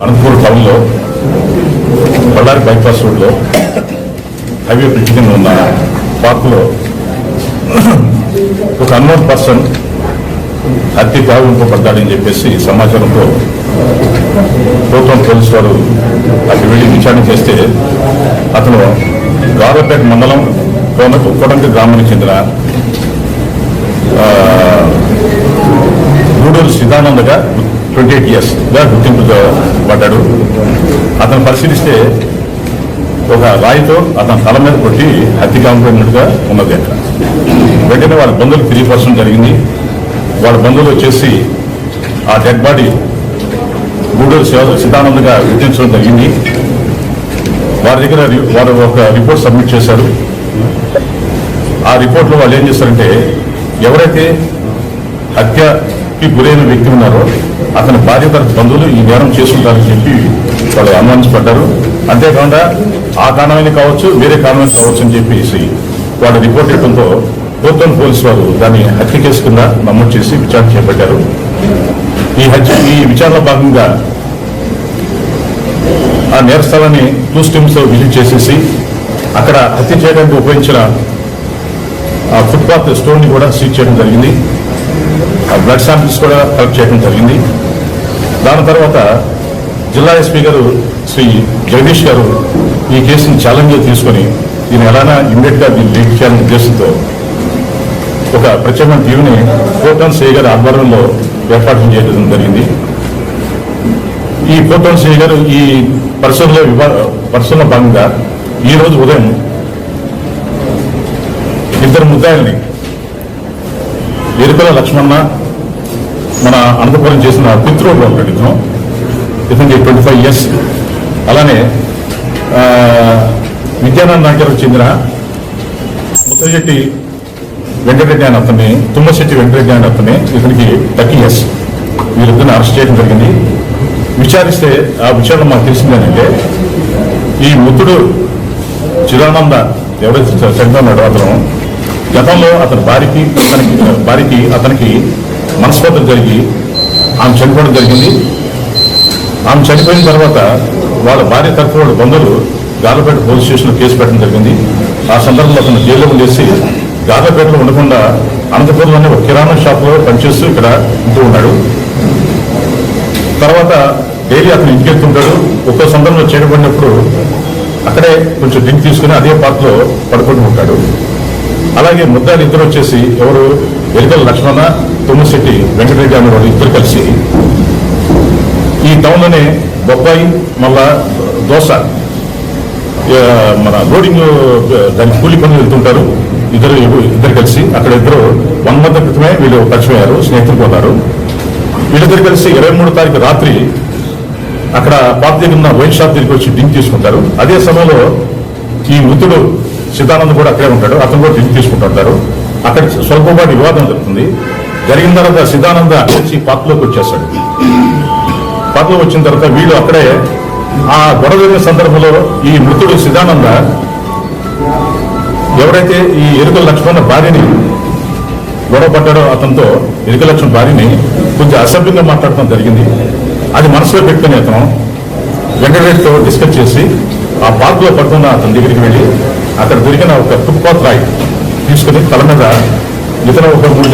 అనంతపూర్ టౌన్లో బళ్ళారి బైపాస్ రోడ్లో highway bridge కింద ఉన్న పార్కులో ఒక అన్నోన్ పర్సన్ హత్య గావింపబడ్డాడని చెప్పేసి సమాచారంతో ప్రభుత్వం పోలీసు వారు అక్కడికి వెళ్ళి విచారణ చేస్తే అతను గారపేట మండలం కోనకు కొడంగి గ్రామానికి చెందిన ట్వంటీ ఎయిట్ ఇయర్స్గా పడ్డాడు అతను పరిశీలిస్తే ఒక రాయితో అతని తల మీద కొట్టి హత్య కాంపినట్టుగా ఉన్నది అక్కడ. వెంటనే వాళ్ళ బంధువులు తెలియపరచడం జరిగింది. వాళ్ళ బంధువులు వచ్చేసి ఆ డెడ్ బాడీ గూడూరు శివ- సిద్ధానందగా గుర్తించడం జరిగింది. వారి దగ్గర రి- వారు ఒక రిపోర్ట్ సబ్మిట్ చేశారు. ఆ రిపోర్ట్లో వాళ్ళు ఏం చేశారంటే ఎవరైతే హత్య కి గురైన వ్యక్తి ఉన్నారో. అతని భార్య తరఫు బంధువులు ఈ నేరం చేసుకుంటారని చెప్పి వాళ్ళు అనుమానించబడ్డారు. అంతేకాకుండా ఆ కారణమైన కావచ్చు వేరే కారణమైన కావచ్చు అని చెప్పేసి వాళ్ళ రిపోర్ట్ ఇవ్వడంతో గౌతమ్ పోలీసు వారు దాన్ని హత్య కేసు కింద నమోదు చేసి విచారణ చేపట్టారు. ఈ హత్య ఈ విచారణలో భాగంగా ఆ నేర స్థలాన్ని టూ స్టీమ్స్ విజిట్ చేసేసి అక్కడ హత్య చేయడానికి ఉపయోగించిన ఆ ఫుట్పాత్ స్టోన్ని కూడా సీజ్ చేయడం జరిగింది. బ్లడ్ శాంపిల్స్ కూడా కలెక్ట్ చేయడం జరిగింది. దాని తర్వాత జిల్లా ఎస్పీ గారు శ్రీ జగదీష్ గారు ఈ కేసుని ఛాలెంజ్ తీసుకొని దీన్ని ఎలానా ఇమ్మీడియట్గా దీన్ని లీడ్ చేయాలనే ఉద్దేశంతో ఒక ప్రత్యేకమైన టీవీని కోటన్ సిఐ గారి ఆధ్వర్యంలో ఏర్పాటు చేయడం జరిగింది. ఈ కోటన్ సిఐ గారు ఈ పరిశోధనలో విభా పరిశోధన భాగంగా ఈ రోజు ఉదయం ఇద్దరు ముద్దాయిల్ని ఎరుకల లక్ష్మణ మన అనంతపురం చేసిన పిత్రుడు ఉంటాడు ఇతను ఇతనికి ట్వంటీ ఫైవ్ ఇయర్స్ అలానే ఆ, విద్యానంద నగర్కు చెందిన ముత్తశెట్టి వెంకటరెడ్డి అని అతన్ని తుమ్మశెట్టి వెంకటరెడ్డి అని అతన్ని ఇతనికి థర్టీ ఇయర్స్ వీరిద్దరిని అరెస్ట్ చేయడం జరిగింది. విచారిస్తే ఆ విచారణ మాకు తెలిసిందేనంటే ఈ ముద్దుడు చిదానంద ఎవరైతే చనిపోయినాడో అతను గతంలో అతని భార్యకి అతనికి భార్యకి అతనికి మనస్పర్ధలు జరిగి ఆమె చనిపోవడం జరిగింది. ఆమె చనిపోయిన తర్వాత వాళ్ళ భార్య తరఫు వాళ్ళ బంధువులు గాలపేట పోలీస్ స్టేషన్లో కేసు పెట్టడం జరిగింది. ఆ సందర్భంలో అతను జైల్లో చేసి గాలపేటలో ఉండకుండా అనంతపురంలోనే ఒక కిరాణా షాప్లో పనిచేస్తూ ఇక్కడ ఉంటూ ఉన్నాడు. తర్వాత డైలీ అతను ఇంటికి వెళ్తుంటాడు. ఒక్కో సందర్భంలో చేయబడినప్పుడు అక్కడే కొంచెం డ్రింక్ తీసుకుని అదే పార్క్లో పడుకుంటూ ఉంటాడు. అలాగే ముద్దాలు ఇద్దరు వచ్చేసి ఎవరు? ఎలికల లక్ష్మణ తుమ్మశెట్టి వెంకటరెడ్డి అనే వాళ్ళు ఇద్దరు కలిసి ఈ టౌన్లోనే బొబ్బాయి మళ్ళా దోశ మన లోడింగ్ దానికి కూలి పనులు వెళ్తుంటారు. ఇద్దరు ఇద్దరు కలిసి అక్కడ ఇద్దరు వన్ మంత్ క్రితమే వీళ్ళు పరిచయం అయ్యారు స్నేహితులు పోతారు. వీళ్ళిద్దరు కలిసి ఇరవై మూడు తారీఖు రాత్రి అక్కడ పాత దగ్గర ఉన్న వైన్ షాప్ దగ్గరికి వచ్చి డ్రింక్ తీసుకుంటారు అదే సమయంలో ఈ మృతుడు సిద్ధానంద్ కూడా అక్కడే ఉంటాడు అతను కూడా డ్రింక్ తీసుకుంటుంటారు అక్కడ స్వల్పపాటి వివాదం జరుగుతుంది. జరిగిన తర్వాత సిద్ధానంద వచ్చి పార్క్లోకి వచ్చేస్తాడు. పార్క్లో వచ్చిన తర్వాత వీళ్ళు అక్కడే ఆ గొడవ జరిగిన సందర్భంలో ఈ మృతుడు సిద్ధానంద ఎవరైతే ఈ ఎరుకల లక్ష్మణ భార్యని గొడవ పడ్డాడో అతనితో ఎరుక లక్ష్మణ భార్యని కొంచెం అసభ్యంగా మాట్లాడటం జరిగింది. అది మనసులో పెట్టుకుని అతను వెంకటేష్తో డిస్కస్ చేసి ఆ పార్కులో పడుతున్న అతని దగ్గరికి వెళ్ళి అక్కడ దొరికిన ఒక తుప్పాత్ రాయి తీసుకుని తల మీద ఇతర ఒక మూడు